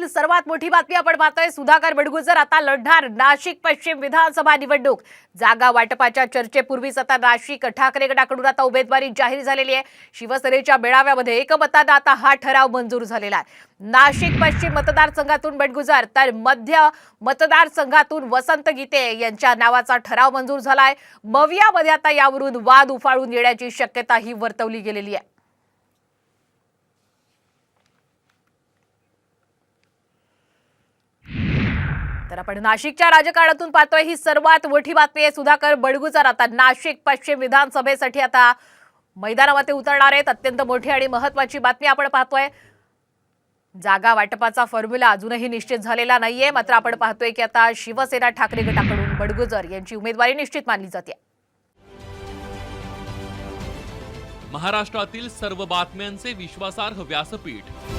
महाराष्ट्रातील सर्वात मोठी बातमी आपण पाहतोय. सुधाकर बडगुजर आता लढणार नाशिक पश्चिम विधानसभा निवडणूक. जागा वाटपाच्या चर्चेपूर्वीच आता नाशिक ठाकरे गटाकडून आता उमेदवारी जाहीर झालेली आहे. शिवसेनेच्या मेळाव्यामध्ये एकमतानं आता हा ठराव मंजूर झालेला आहे. नाशिक पश्चिम मतदारसंघातून बडगुजर तर मध्य मतदारसंघातून वसंत गीते यांच्या नावाचा ठराव मंजूर झालाय मवियामध्ये आता यावरून वाद उफाळून येण्याची शक्यता ही वर्तवली गेलेली आहे. तर आपण नाशिकच्या राजकारणातून पाहतोय ही सर्वात मोठी बातमी आहे. सुधाकर बडगुजर आता नाशिक पश्चिम विधानसभेसाठी आता मैदानामध्ये उतरणार आहेत. अत्यंत मोठी आणि महत्वाची बातमी आपण पाहतोय. जागा वाटपाचा फॉर्म्युला अजूनही निश्चित झालेला नाहीये. मात्र आपण पाहतोय की आता शिवसेना ठाकरे गटाकडून बडगुजर यांची उमेदवारी निश्चित मानली जाते. महाराष्ट्रातील सर्व बातम्यांचे विश्वासार्ह व्यासपीठ